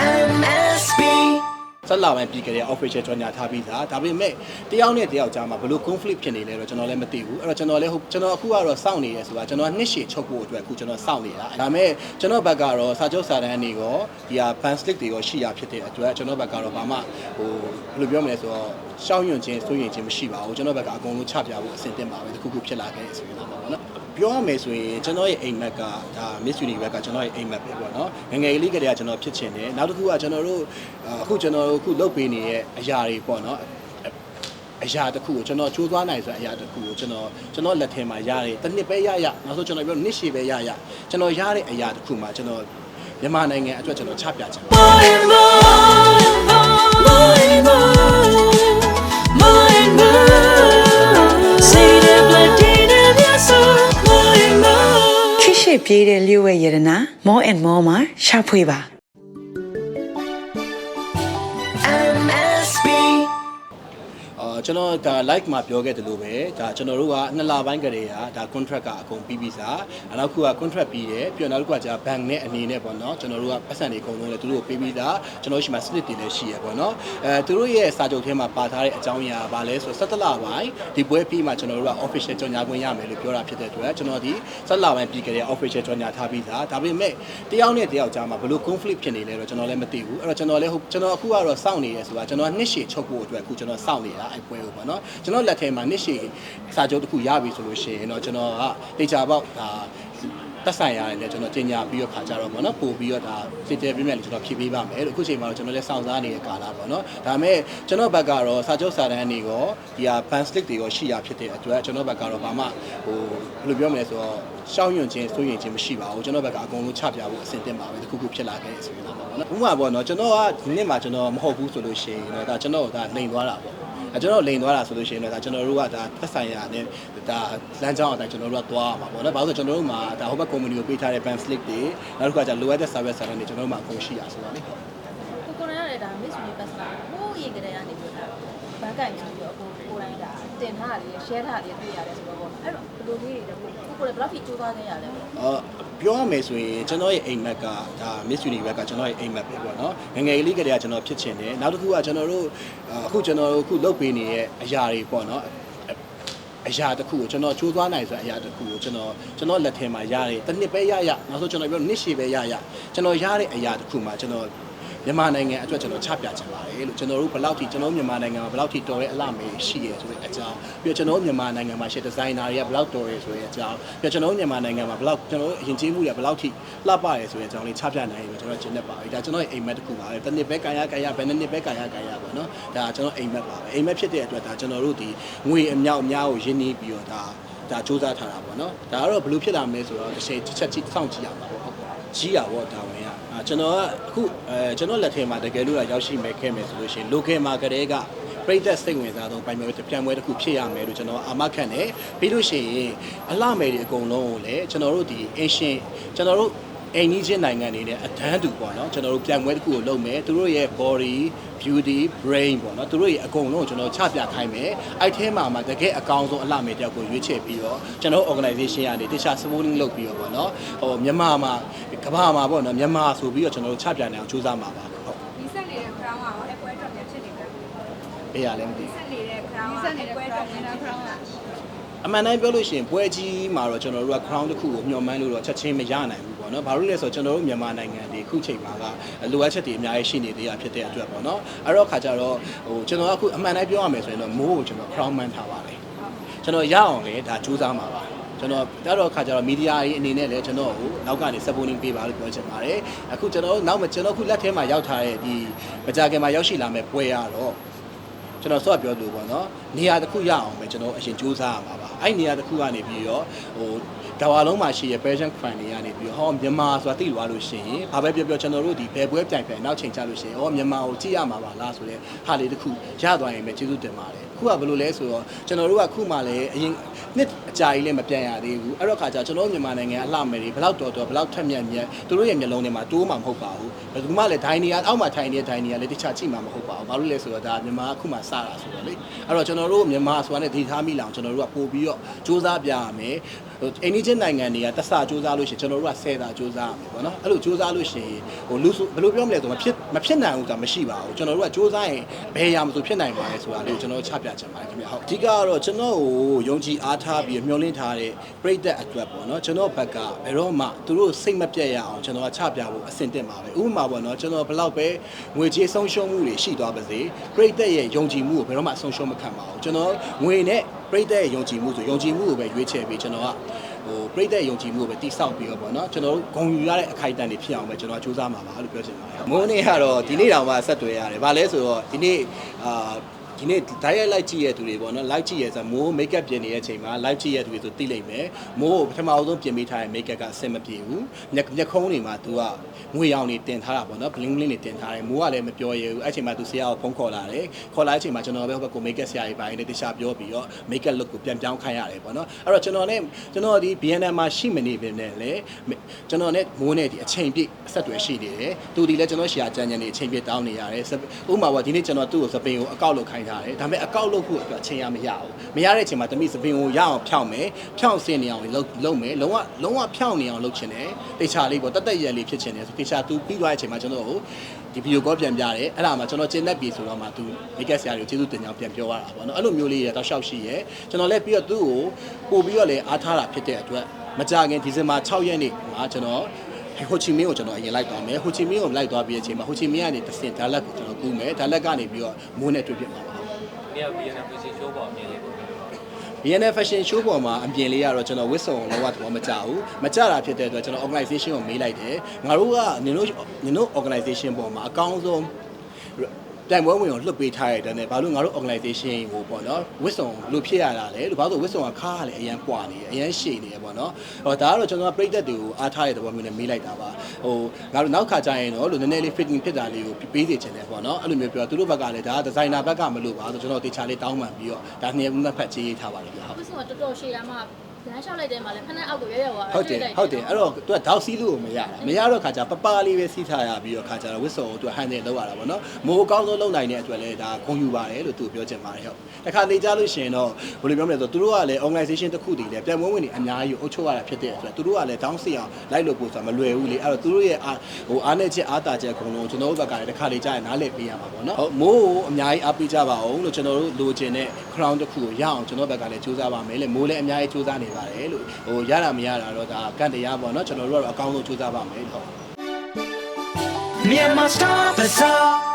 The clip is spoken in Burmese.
MSB ဆက်လာပိုင်းပြီးကြတဲ့ official ကြော်ညာထားပြီးသားဒါပေမဲ့တယောက်နဲ့တယောက်ကြားမှာဘယ်လို conflict ဖြစ်နေလဲတော့ကျွန်တော်လည်းမသိဘူးအဲ့တော့ကျွန်တော်လည်းဟုတ်ကျွန်တော်အခုကတော့စောင့်နေရဲဆိုတာကျွန်တော်နှစ်ရှည်ချုပ်ဖို့အတွက်အခုကျွန်တော်စောင့်နေတာဒါပေမဲ့ကျွန်တော်ဘက်ကတော့စာချုပ်စာတမ်းတွေရောဒီဟာ ban slip တွေရောရှိရဖြစ်တဲ့အတွက်ကျွန်တော်ဘက်ကတော့ဘာမှဟိုဘယ်လိုပြောမလဲဆိုတော့ရှောင်းယွန့်ခြင်းစိုးရင်ခြင်းမရှိပါဘူးကျွန်တော်ဘက်ကအကုန်လုံးချပြဖို့အဆင်သင့်ပါပဲတခုခုဖြစ်လာခဲ့ဆိုရင်တော့ပါဘောနော် ပြောရမယ်ဆိုရင်ကျွန်တော်ရဲ့အိမ်မက်ကဒါ Miss Universe ကကျွန်တော်ရဲ့အိမ်မက်ပဲပေါ့နော်ငယ်ငယ်လေးကတည်းကကျွန်တော်ဖြစ်ချင်တယ်နောက်တစ်ခုကကျွန်တော်တို့အခုကျွန်တော်တို့အခုလုပ်ပေးနေတဲ့အရာတွေပေါ့နော်အရာတစ်ခုကိုကျွန်တော်ချိုးသွားနိုင်ဆိုတဲ့အရာတစ်ခုကိုကျွန်တော်ကျွန်တော်လက်ထဲမှာရတယ်တစ်နှစ်ပဲရရနောက်ဆုံးကျွန်တော်ပြောနှစ်ရှည်ပဲရရကျွန်တော်ရတဲ့အရာတစ်ခုမှာကျွန်တော်မြန်မာနိုင်ငံအတွက်ကျွန်တော်ချပြချင်တယ် ပြေးတဲ့လျှို့ဝဲရတနာ more and more မှာရှာဖွေပါ ကျွန်တော်ဒါ like မှာပြောခဲ့တယ်လို့ပဲဒါကျွန်တော်တို့ကနှစ်လပိုင်းကလေးကဒါ contract ကအကုန်ပြီးပြီးစားအနောက်ခုက contract ပြီးတယ်ပြီးတော့နောက်တစ်ခုကじゃ bank နဲ့အနေနဲ့ပေါ့နော်ကျွန်တော်တို့ကပတ်စံတွေအကုန်လုံးလည်းသူတို့ကိုပေးပြီးသားကျွန်တော်တို့ရှိမှ slip တွေလည်းရှိရပေါ့နော်အဲသူတို့ရဲ့စာချုပ်ထဲမှာပါထားတဲ့အကြောင်းအရာကဘာလဲဆိုတော့17လပိုင်းဒီပွဲပြီးမှကျွန်တော်တို့က official ကြော်ညာခွင့်ရမယ်လို့ပြောတာဖြစ်တဲ့အတွက်ကျွန်တော်ဒီ17လပိုင်းပြီးကြတဲ့ official ကြော်ညာထားပြီးသားဒါပေမဲ့တယောက်နဲ့တယောက်ကြားမှာဘယ်လို conflict ဖြစ်နေလဲတော့ကျွန်တော်လည်းမသိဘူးအဲ့တော့ကျွန်တော်လည်းဟုတ်ကျွန်တော်အခုကတော့စောင့်နေရဲဆိုတာကျွန်တော်နှစ်ရှည်ချုပ်ဖို့အတွက်အခုကျွန်တော်စောင့်နေတာအဲ့ပွဲကိုပေါ့နော်ကျွန်တော်လက်ထဲမှာနှစ်ရှည်စာချုပ်တစ်ခုရပြီဆိုလို့ရှိရင်တော့ကျွန်တော်ကတေချာပေါက်ဒါတက်ဆိုင်ရတယ်လေကျွန်တော်တင်ညာပြီးတော့ခါကြတော့ပေါ့နော်ပို့ပြီးတော့ဒါစစ်တဲပြည့်မြတ်လေကျွန်တော်ဖြည့်ပေးပါမယ်လို့အခုချိန်မှာတော့ကျွန်တော်လည်းစောင့်စားနေတဲ့ကာလပေါ့နော်ဒါပေမဲ့ကျွန်တော်ဘက်ကတော့စာချုပ်စာတမ်းတွေရောဒီဟာ ban slip တွေရောရှိရဖြစ်တဲ့အတွက်ကျွန်တော်ဘက်ကတော့ဘာမှဟိုဘယ်လိုပြောမလဲဆိုတော့ရှောင်းယွန့်ခြင်းစိုးရင်ခြင်းမရှိပါဘူးကျွန်တော်ဘက်ကအကုန်လုံးချပြဖို့အဆင်သင့်ပါပဲတခုခုဖြစ်လာခဲ့ဆိုရင်တော့ပေါ့နော်ဥပမာပေါ့နော်ကျွန်တော်ကဒီနေ့မှကျွန်တော်မဟုတ်ဘူးဆိုလို့ရှိရင်တော့ဒါကျွန်တော်ကဒါလိန်သွားတာပေါ့အဲ ကျွန်တော်လိန်သွားတာဆိုလို့ရှိရင်တော့ဒါကျွန်တော်တို့ကဒါသက်ဆိုင်ရာနဲ့ဒါလမ်းကြောင်းအတိုင်းကျွန်တော်တို့ကသွားရမှာပေါ့နော်။ဘာလို့လဲဆိုတော့ကျွန်တော်တို့မှာဒါဟိုဘက် community ကိုပေးထားတဲ့ ban slip တွေနောက်တစ်ခါကျလိုအပ်တဲ့ service center တွေကျွန်တော်တို့မှာအကုန်ရှိရဆိုတော့လေ။ကိုကိုရရတဲ့ဒါ Miss Universe ကဟိုးရေကလေးကနေပြီးတော့ဘန်ကိုင်ပြီးတော့ကိုကိုတိုင်းဒါ တင်ထားတယ် share ထားတယ်တွေ့ရတယ်ဆိုတော့ပေါ့အဲ့တော့ဘယ်လိုလေးတွေလဲကိုကိုလည်းဘယ်လောက်ထိကြိုးစားခဲ့ရလဲပေါ့အော်ပြောရမယ်ဆိုရင်ကျွန်တော်ရဲ့အိမ်မက်ကဒါ Miss Universe ကကျွန်တော်ရဲ့အိမ်မက်ပဲပေါ့နော်ငယ်ငယ်လေးကတည်းကကျွန်တော်ဖြစ်ချင်တယ်နောက်တစ်ခုကကျွန်တော်တို့အခုကျွန်တော်တို့အခုလုပ်ပေးနေတဲ့အရာတွေပေါ့နော်အရာတစ်ခုကိုကျွန်တော်ချိုးသွားနိုင်ဆိုတဲ့အရာတစ်ခုကိုကျွန်တော်ကျွန်တော်လက်ထဲမှာရတယ်တစ်နှစ်ပဲရရနောက်ဆုံးကျွန်တော်ပြောနှစ်ရှည်ပဲရရကျွန်တော်ရတဲ့အရာတစ်ခုမှာကျွန်တော် မြန်မာနိုင်ငံအတွက်ကျွန်တော်ချပြချင်ပါတယ်လို့ကျွန်တော်တို့ဘယ်လောက်ထိကျွန်တော်မြန်မာနိုင်ငံမှာဘယ်လောက်ထိတော်တဲ့အလားမေရှိရဲဆိုတဲ့အကြောင်းပြီးတော့ကျွန်တော်တို့မြန်မာနိုင်ငံမှာရှယ်ဒီဇိုင်နာတွေကဘယ်လောက်တော်ရဲဆိုတဲ့အကြောင်းပြီးတော့ကျွန်တော်တို့မြန်မာနိုင်ငံမှာဘယ်လောက်ကျွန်တော်တို့အရင်ကျေးမှုတွေကဘယ်လောက်ထိလှပရဲဆိုတဲ့အကြောင်းလေးချပြနိုင်ရင်ကျွန်တော်ကျင်းနေပါပြီဒါကျွန်တော်ရဲ့အိမ်မက်တစ်ခုပါပဲတစ်နှစ်ပဲကာယကာယဘယ်နှစ်နှစ်ပဲကာယကာယပေါ့နော်ဒါကျွန်တော်အိမ်မက်ပါပဲအိမ်မက်ဖြစ်တဲ့အတွက်ဒါကျွန်တော်တို့ဒီငွေအမြောက်အများကိုရင်းနှီးပြီးတော့ဒါဒါစူးစမ်းထားတာပေါ့နော်ဒါကတော့ဘယ်လိုဖြစ်လာမလဲဆိုတော့တစ်ချက်တစ်ချက်ကြည့်စောင့်ကြည့်ရမှာပေါ့ ဟုတ်ကြီးရပေါ့ဒါဝင်ရအာကျွန်တော်ကအခုအဲကျွန်တော်လက်ထဲမှာတကယ်လို့ရောက်ရှိမဲ့ခဲ့မယ်ဆိုလို့ရှိရင် local မှာကလေးကပရိသတ်စိတ်ဝင်စားဆုံးပိုင်ပွဲပြန်ပွဲတစ်ခုဖြစ်ရမယ်လို့ကျွန်တော်အာမခံတယ်ပြီးလို့ရှိရင်အလှမယ်တွေအကုန်လုံးကိုလည်းကျွန်တော်တို့ဒီ Asian ကျွန်တော်တို့အိမ်ကြီးချင်းနိုင်ငံတွေနဲ့အတန်းတူပေါ့နော်ကျွန်တော်တို့ပြန်ပွဲတစ်ခုကိုလုပ်မယ်သူတို့ရဲ့ body beauty brain ပေါ့နော်သူတို့ရဲ့အကုန်လုံးကိုကျွန်တော်ချပြခိုင်းမယ်အဲ့ထဲမှာမှတကယ်အကောင်းဆုံးအလှမယ်တယောက်ကိုရွေးချယ်ပြီးတော့ကျွန်တော် organization ကနေတခြား supporting လုပ်ပြီးတော့ပေါ့နော်ဟိုမြန်မာမှာ ကမ္ဘာမှာပေါ့နော်မြန်မာဆိုပြီးတော့ကျွန်တော်တို့ချပြနိုင်အောင်ကြိုးစားမှာပါဟုတ်ဒီဆက်နေတဲ့ crown ကရောအပွဲအတွက်များဖြစ်နေတယ်အေးရလည်းမသိဘူး ဆက်နေတဲ့ crown ကဆက်နေတဲ့ crown က crown က အမှန်တိုင်းပြောလို့ရှိရင်ပွဲကြီးမှာတော့ကျွန်တော်တို့က crown တစ်ခုကိုမျှော်မှန်းလို့တော့ချက်ချင်းမရနိုင်ဘူးပေါ့နော်။ဘာလို့လဲဆိုတော့ကျွန်တော်တို့မြန်မာနိုင်ငံဒီခုချိန်မှာကလိုအပ်ချက်တွေအများကြီးရှိနေသေးတာဖြစ်တဲ့အတွက်ပေါ့နော်။အဲ့တော့ခါကျတော့ဟိုကျွန်တော်ကအခုအမှန်တိုင်းပြောရမယ်ဆိုရင်တော့မိုးကိုကျွန်တော် crown မှန်းထားပါတယ်။ကျွန်တော်ရအောင်လေဒါစူးစမ်းမှာပါ။ ကျွန်တော်ကြတော့ခါကျတော့မီဒီယာကြီးအနေနဲ့လည်းကျွန်တော်ကိုနောက်ကနေ supporting ပေးပါလို့ပြောချင်ပါတယ်။အခုကျွန်တော်နောက်မှကျွန်တော်အခုလက်ထဲမှာရောက်ထားတဲ့ဒီမကြခင်မှာရောက်ရှိလာမဲ့ပွဲရတော့ကျွန်တော်ဆော့ပြောလို့ပေါ့နော်နေရာတစ်ခုရအောင်ပဲကျွန်တော်အရင်စူးစမ်းရမှာပါအဲ့နေရာတစ်ခုကနေပြီးတော့ဟိုဒါဝါလုံးမှာရှိရ Persian fan တွေကနေပြီးတော့ဟောမြန်မာဆိုတာသိသွားလို့ရှိရင်ဘာပဲပြောပြောကျွန်တော်တို့ဒီဘယ်ပွဲပြိုင်ပြိုင်နောက်ချိန်ချလို့ရှိရင်ဟောမြန်မာကိုကြည့်ရမှာပါလားဆိုတဲ့ဟာလေးတစ်ခုရသွားရင်ပဲကျေးဇူးတင်ပါတယ်ခုကဘယ်လိုလဲဆိုတော့ကျွန်တော်တို့ကခုမှလည်းအရင် နှစ်အကြာကြီးလည်းမပြန်ရသေးဘူးအဲ့တော့ခါကျကျွန်တော်တို့မြန်မာနိုင်ငံအလှမယ်တွေဘယ်လောက်တော်တော်ဘယ်လောက်ထက်မြက်မြက်သူတို့ရဲ့မျက်လုံးထဲမှာတိုးမှာမဟုတ်ပါဘူးဘယ်သူမှလည်းဒိုင်းနေရအောက်မှာထိုင်နေတဲ့ဒိုင်းနေရလည်းတခြားကြည့်မှာမဟုတ်ပါဘူးဘာလို့လဲဆိုတော့ဒါမြန်မာကခုမှစတာဆိုတော့လေအဲ့တော့ကျွန်တော်တို့မြန်မာဆိုတာနဲ့ဒီထားမိလောင်ကျွန်တော်တို့ကပို့ပြီးတော့စူးစမ်းပြရမယ် ဟိုအိန္ဒိချင်းနိုင်ငံတွေကတက်ဆာစူးစမ်းလို့ရှိရင်ကျွန်တော်တို့ကဆယ်တာစူးစမ်းရမယ်ပေါ့နော်အဲ့လိုစူးစမ်းလို့ရှိရင်ဟိုလူဆိုဘယ်လိုပြောမလဲဆိုမဖြစ်မဖြစ်နိုင်ဘူးဆိုတာမရှိပါဘူးကျွန်တော်တို့ကစူးစမ်းရင်ဘယ်ရာမဆိုဖြစ်နိုင်ပါလဲဆိုတာလေးကိုကျွန်တော်ချပြချင်ပါတယ်ခင်ဗျဟုတ်အဓိကကတော့ကျွန်တော်ကိုယုံကြည်အားထားပြီးမျှော်လင့်ထားတဲ့ပရိသတ်အတွက်ပေါ့နော်ကျွန်တော်ဘက်ကဘယ်တော့မှသူတို့စိတ်မပြတ်ရအောင်ကျွန်တော်ကချပြဖို့အဆင်သင့်ပါပဲဥပမာပေါ့နော်ကျွန်တော်ဘယ်လောက်ပဲငွေကြေးဆုံးရှုံးမှုတွေရှိသွားပါစေပရိသတ်ရဲ့ယုံကြည်မှုကိုဘယ်တော့မှဆုံးရှုံးမခံပါဘူးကျွန်တော်ငွေနဲ့ ပရိသတ်ရဲ့ယုံကြည်မှုဆိုယုံကြည်မှုကိုပဲရွေးချယ်ပြီးကျွန်တော်ကဟိုပရိသတ်ယုံကြည်မှုကိုပဲတိစောက်ပြီးတော့ပေါ့နော်ကျွန်တော်တို့ဂုဏ်ယူရတဲ့အခိုက်အတန့်တွေဖြစ်အောင်ပဲကျွန်တော်စူးစမ်းမှာပါလို့ပြောချင်ပါတယ်မိုးနေ့ကတော့ဒီနေ့တောင်မှဆက်တွေ့ရတယ်။ဘာလဲဆိုတော့ဒီနေ့အာ ဒီနေ့ diet light ကြည့်ရတဲ့သူတွေပေါ့နော် light ကြည့်ရဆိုမိုး makeup ပြင်နေတဲ့အချိန်မှာ live ကြည့်ရတဲ့သူတွေဆိုသိလိမ့်မယ်မိုးကိုပထမအဆုံးပြင်ပေးထားတဲ့ makeup ကအဆင်မပြေဘူးမျက်မျက်ခုံးတွေမှာ तू ကငွေရောင်တွေတင်ထားတာပေါ့နော် bling bling တွေတင်ထားတယ်မိုးကလည်းမပြောရဘူးအဲ့ချိန်မှာ तू ဆရာကိုဖုန်းခေါ်လာတယ်ခေါ်လာတဲ့အချိန်မှာကျွန်တော်ပဲဟိုဘက်ကို makeup ဆရာကြီးပိုင်းနဲ့တခြားပြောပြီးတော့ makeup look ကိုပြန်ပြောင်းခိုင်းရတယ်ပေါ့နော်အဲ့တော့ကျွန်တော်နဲ့ကျွန်တော်ဒီ BNN မှာရှိမနေပင်နဲ့လေကျွန်တော်နဲ့မိုးနဲ့ဒီအချိန်ပြည့်အဆက်အသွယ်ရှိနေတယ်သူဒီလည်းကျွန်တော်ရှာကြံကြံနေအချိန်ပြည့်တောင်းနေရတယ်ဥပမာပေါ့ဒီနေ့ကျွန်တော်သူ့ကိုစပင်ကိုအကောက်လုပ်ခိုင်းထားတယ်ဒါပေမဲ့အကောက်လုပ်ဖို့အတွက်အချိန်ရမရဘူးမရတဲ့အချိန်မှာတမိစပင်ကိုရအောင်ဖြောင်းမယ်ဖြောင်းစင်နေအောင်လုပ်လုပ်မယ်လုံးဝလုံးဝဖြောင်းနေအောင်လုပ်ချင်တယ်တေချာလေးပေါ့တက်တက်ရလေးဖြစ်ချင်တယ်ဆိုတေချာသူပြီးသွားတဲ့အချိန်မှာကျွန်တော်ကိုဒီဗီဒီယိုကောပြန်ပြတယ်အဲ့ဒါမှကျွန်တော်ကျင်းသက်ပြီဆိုတော့မှသူမိကက်ဆရာတွေကိုကျေးဇူးတင်ကြောင်းပြန်ပြောရတာပေါ့နော်အဲ့လိုမျိုးလေးရတော့ရှောက်ရှိရဲကျွန်တော်လည်းပြီးတော့သူ့ကိုပို့ပြီးတော့လည်းအားထားတာဖြစ်တဲ့အတွက်မကြခင်ဒီဇင်ဘာ6ရက်နေ့မှာကျွန်တော်ဟိုချီမင်းကိုကျွန်တော်အရင်လိုက်သွားမယ်ဟိုချီမင်းကိုလိုက်သွားပြီးတဲ့အချိန်မှာဟိုချီမင်းကနေတစ်စင်ဒါလက်ကိုကျွန်တော်ကူးမယ်ဒါလက်ကနေပြီးတော့မိုးနဲ့တွေ့ပြမှာပါ။ မြေဗီယက်နမ်ဖက်ရှင်ရှိုးပေါ်အမြင်လေးပေါ့ BNF Fashion Show ပေါ်မှာအပြင်လေးကတော့ကျွန်တော်ဝစ်စုံလုံးဝသဘောမကျဘူးမကျတာဖြစ်တဲ့အတွက်ကျွန်တော် organization ကိုမေးလိုက်တယ်ငါတို့ကနင်တို့နင်တို့ organization ပေါ်မှာအကောင်းဆုံး တိုင်ပွဲဝင်ကိုလွတ်ပေးထားရတဲ့နဲ့ဘာလို့ငါတို့ organization ကိုပေါ့နော်ဝစ်စုံလို့ဖြစ်ရတာလဲလို့ဘာလို့ဝစ်စုံကခါရလေအရန်ပွားနေတယ်အရန်ရှည်နေတယ်ပေါ့နော်ဟောဒါကတော့ကျွန်တော်ကပြိသက်တွေကိုအားထားတဲ့သဘောမျိုးနဲ့မေးလိုက်တာပါဟိုငါတို့နောက်ခါကျရင်တော့လို့နည်းနည်းလေး fitting ဖြစ်တာလေးကိုပေးစီချင်တယ်ပေါ့နော်အဲ့လိုမျိုးပြောသူတို့ဘက်ကလည်းဒါက designer ဘက်ကမလို့ပါဆိုကျွန်တော်တေချာလေးတောင်းပန်ပြီးတော့ဒါနှစ်နှစ်ဖက်ချေးထားပါတယ်ဗျဟုတ်အခုဆိုတော့တော်တော်ရှည်ရမှ လမ်းလျှောက်လိုက်တဲ့မှာလည်းခဏအောက်ကိုရရသွားဟုတ်တယ်ဟုတ်တယ်အဲ့တော့သူကတောက်စီးလို့မရတာမရတော့ခါကျပပလေးပဲစီးထားရပြီးတော့ခါကျတော့ဝစ်စုံကိုသူကဟန်တယ်လောက်ရတာပေါ့နော်မိုးအကောင်းဆုံးလုံနိုင်တဲ့အတွက်လည်းဒါဂုဏ်ယူပါတယ်လို့သူပြောချင်ပါတယ်ဟုတ်တခါလေကြားလို့ရှိရင်တော့ဘယ်လိုပြောမလဲဆိုတော့သူတို့ကလည်း organization တစ်ခုတည်းလည်းပြန်မွေးဝင်နေအများကြီးအုပ်ချုပ်ရတာဖြစ်တဲ့အတွက်သူတို့ကလည်း down စီအောင်လိုက်လို့ပို့ဆိုတာမလွယ်ဘူးလေအဲ့တော့သူတို့ရဲ့အာဟိုအားနဲ့ချက်အားတာချက်အကုန်လုံးကျွန်တော်တို့ဘက်ကလည်းတခါလေကြားရင်နားလည်ပေးရမှာပေါ့နော်ဟုတ်မိုးကိုအများကြီးအားပေးကြပါအောင်လို့ကျွန်တော်တို့လိုချင်တဲ့ crown တစ်ခုကိုရအောင်ကျွန်တော်ဘက်ကလည်းစူးစမ်းပါမယ်လေမိုးလည်းအများကြီးစူးစမ်းနေပါတယ်လို့ဟိုရတာမရတာတော့ဒါကန့်တရားပေါ့နော်ကျွန်တော်တို့ကတော့အကောင်းဆုံးစူးစမ်းပါမယ်ဟုတ် Myanmar Star Bazaar